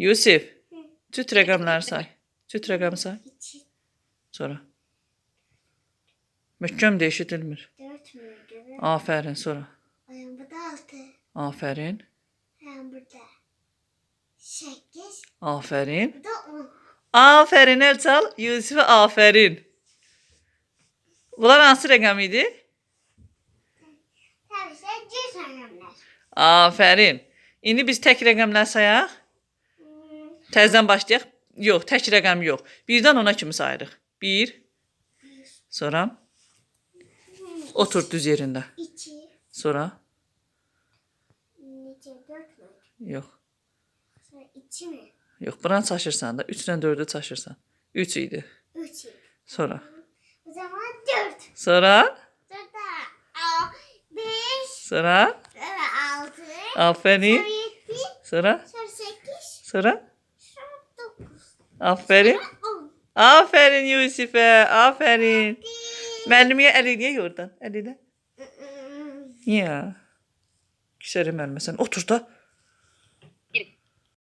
Yusuf. Cüt rəqəmləri say. Cüt rəqəm say. Sonra. Möhkəm də eşidilmir. Afərin, sonra. Bu da 6. Afərin. Həm burada. 8. Afərin. Bu da 10. Afərin Əlçal, Yusifə afərin. Bunlar hansı rəqəm idi? Təbii ki, 100 rəqəmlər. Afərin. İndi biz tək rəqəmlər sayaq. Təzədən başlayaq. Yox, tək rəqəm yox. Birdən ona kimi sayırıq. 1 Sonra otur düz yerində. iki. Sonra Nece dört müydü? yox. Sonra iki mi? Yox, buranı çaşırsan da 3 ilə 4-ü çaşırsan. 3 idi. Üç. Sonra. O zaman dört. Sonra, Sonra a, beş. sonra Sonra altı. aferin. Sonra yedi. Sonra, sekiz. Sonra. Aferin. Aferin Yusif'e. Aferin. Əl eləyə yordan. Niyə? Küsərim müəllimə sən. Otur da.